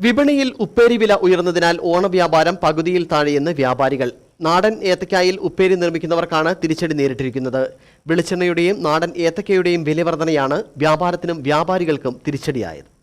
വിപണിയിൽ ഉപ്പേരി വില ഉയർന്നതിനാൽ ഓണവ്യാപാരം പകുതിയിൽ താഴെയെന്ന് വ്യാപാരികൾ. നാടൻ ഏത്തക്കായിൽ ഉപ്പേരി നിർമ്മിക്കുന്നവർക്കാണ് തിരിച്ചടി നേരിട്ടിരിക്കുന്നത്. വെളിച്ചെണ്ണയുടെയും നാടൻ ഏത്തക്കയുടെയും വിലവർധനയാണ് വ്യാപാരത്തിനും വ്യാപാരികൾക്കും തിരിച്ചടിയായത്.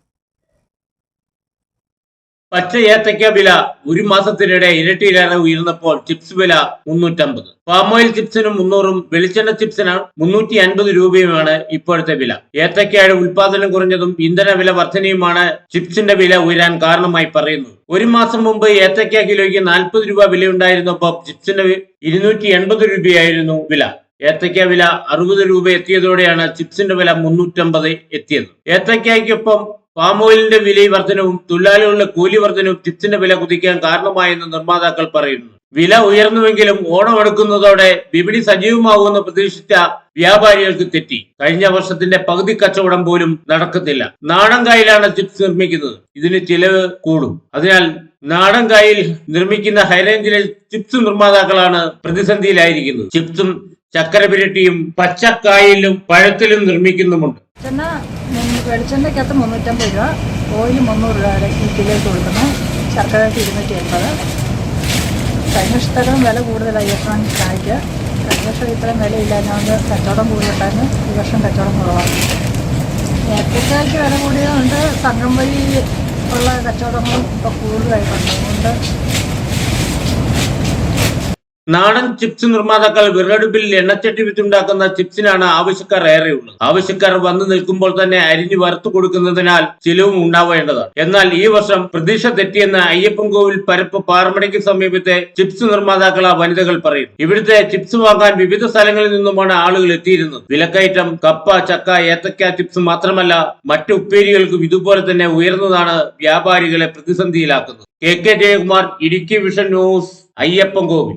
പച്ച ഏത്തയ്ക്ക വില ഒരു മാസത്തിനിടെ ഇരട്ടിയിലേറെ ഉയർന്നപ്പോൾ ചിപ്സ് വില മുന്നൂറ്റമ്പത്. പാം ഓയിൽ ചിപ്സിനും മുന്നൂറും വെളിച്ചെണ്ണ ചിപ്സിന് മുന്നൂറ്റി അൻപത് രൂപയുമാണ് ഇപ്പോഴത്തെ വില. ഏത്തയ്ക്കയുടെ ഉൽപാദനം കുറഞ്ഞതും ഇന്ധന വില വർധനയുമാണ് ചിപ്സിന്റെ വില ഉയരാൻ കാരണമായി പറയുന്നത് ഒരു മാസം മുമ്പ് ഏത്തയ്ക്ക കിലോയ്ക്ക് നാൽപ്പത് രൂപ വിലയുണ്ടായിരുന്നപ്പോൾ ചിപ്സിന്റെ ഇരുന്നൂറ്റി എൺപത് രൂപയായിരുന്നു വില. ഏത്തയ്ക്ക വില അറുപത് രൂപ എത്തിയതോടെയാണ് ചിപ്സിന്റെ വില മുന്നൂറ്റമ്പത് എത്തിയത്. ഏത്തയ്ക്കൊപ്പം പാം ഓയിലിന്റെ വില വർധനവും തൊഴിലാളികളുടെ കൂലി വർധനവും ചിപ്സിന്റെ വില കുതിക്കാൻ കാരണമായെന്ന് നിർമ്മാതാക്കൾ പറയുന്നു. വില ഉയർന്നുവെങ്കിലും ഓണം അടുക്കുന്നതോടെ വിപണി സജീവമാകുമെന്ന് പ്രതീക്ഷിച്ച വ്യാപാരികൾക്ക് തെറ്റി. കഴിഞ്ഞ വർഷത്തിന്റെ പകുതി കച്ചവടം പോലും നടക്കത്തില്ല. നാടൻ കായിലാണ് ചിപ്സ് നിർമ്മിക്കുന്നത്. ഇതിന് ചിലവ് കൂടും. അതിനാൽ നാടൻ കായിൽ നിർമ്മിക്കുന്ന ഹൈറേഞ്ചിലെ ചിപ്സ് നിർമ്മാതാക്കളാണ് പ്രതിസന്ധിയിലായിരിക്കുന്നത്. ചിപ്സും ചക്കര പിരട്ടിയും പച്ചക്കായിലും പഴത്തിലും നിർമ്മിക്കുന്നുമുണ്ട്. വെളിച്ചെണ്ണയ്ക്കകത്ത് മുന്നൂറ്റമ്പത് രൂപ ഓയിൽ മുന്നൂറ് രൂപ വരെ കിലോയ്ക്ക് കൊടുക്കുന്നത് ശർക്കരയ്ക്ക് ഇരുന്നൂറ്റി എൺപത് കഴിഞ്ഞ വർഷത്തേക്കാളും വില കൂടുതലായി വർഷം കായ്ക്ക്. കഴിഞ്ഞ വർഷം ഇത്രയും വിലയില്ലാഞ്ഞുകൊണ്ട് കച്ചവടം കൂടുതലുണ്ടായിരുന്നു ഈ വർഷം കച്ചവടം കുറവാണ്. ഏത്തക്കായ്ക്ക് വില കൂടിയതുകൊണ്ട് സംഘം വഴി ഉള്ള കച്ചവടങ്ങളും ഇപ്പോൾ കൂടുതലായിട്ടുണ്ട് അതുകൊണ്ട് നാടൻ ചിപ്സ് നിർമ്മാതാക്കൾ വിറടുപ്പിൽ എണ്ണച്ചട്ടി വിറ്റുണ്ടാക്കുന്ന ചിപ്സിനാണ് ആവശ്യക്കാർ ഏറെയുള്ളത്. ആവശ്യക്കാർ വന്നു നിൽക്കുമ്പോൾ തന്നെ അരിഞ്ഞു വറുത്തു കൊടുക്കുന്നതിനാൽ ചിലവും ഉണ്ടാവേണ്ടതാണ്. എന്നാൽ ഈ വർഷം പ്രതീക്ഷ തെറ്റിയെന്ന് അയ്യപ്പൻ കോവിൽ പരപ്പ് പാറമടയ്ക്ക് സമീപത്തെ ചിപ്സ് നിർമ്മാതാക്കള വനിതകൾ പറയുന്നു. ഇവിടുത്തെ ചിപ്സ് വാങ്ങാൻ വിവിധ സ്ഥലങ്ങളിൽ നിന്നുമാണ് ആളുകൾ എത്തിയിരുന്നത്. വിലക്കയറ്റം കപ്പ ചക്ക ഏത്തക്ക ചിപ്സ് മാത്രമല്ല മറ്റു ഉപ്പേരികൾക്കും ഇതുപോലെ തന്നെ ഉയർന്നതാണ് വ്യാപാരികളെ പ്രതിസന്ധിയിലാക്കുന്നത്. K. K. Jayakumar Idukki vision news Ayyappan Kovil